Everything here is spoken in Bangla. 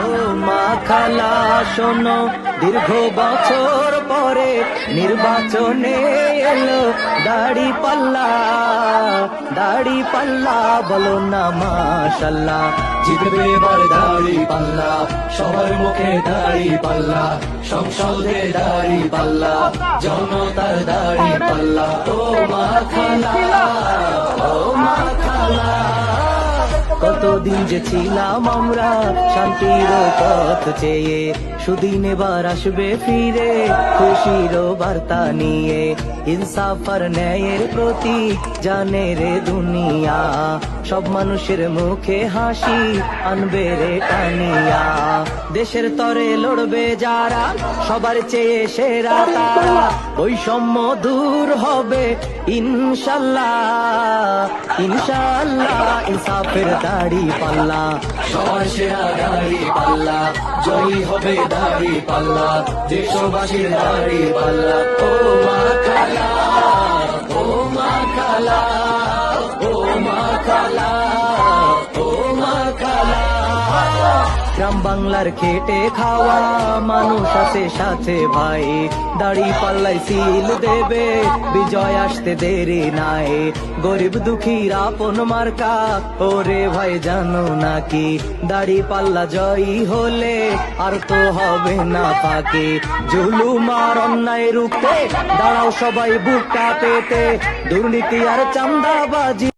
ও মা খালা, শোনো, দীর্ঘ বছর পরে নির্বাচনে এলো দাড়ি পাল্লা। দাড়ি পাল্লা বলো না, মাশাল্লাহ। জিতবে এবার দাড়ি পাল্লা, সবার মুখে দাড়ি পাল্লা, সংসদে দাড়ি পাল্লা, জনতার দাড়ি পাল্লা। ও মা খালা কতদিন যে ছিলাম আমরা, শান্তির পথ চেয়ে সুদিন এবার আসবে ফিরে, খুশির বার্তা নিয়ে, ইনসাফ আর ন্যায়ের প্রতি জানে রে দুনিয়া। সব মানুষের মুখে হাসি আনবে রে টানিয়া। দেশের তরে লড়বে যারা, সবার চেয়ে সেরা তারা। বৈষম্য দূর হবে, ইনশাল্লাহ ইনশাল্লাহ, ইনসাফের দাড়ি পাল্লা। সবার সেরা দাড়ি পাল্লা, জয়ী হবে দাড়ি পাল্লা, দেশবাসীর দাড়ি পাল্লা। ও মা খালা, ও মা খালা। গ্রাম বাংলার খেটে খাওয়া, মানুষ আছে সাথে ভাই। দাড়ি পাল্লাই সিল দেবে, বিজয় আসতে দেরি নাই। গরিব দুঃখীর আপন মার্কা, ওরে ভাই জানো নাকি? দাড়ি পাল্লা জয়ী হলে আর তো হবে না ফাঁকি। জুলুম আর অন্যায় রুখতে দাঁড়াও সবাই বুকটা পেতে, দুর্নীতি আর চান্দাবাজি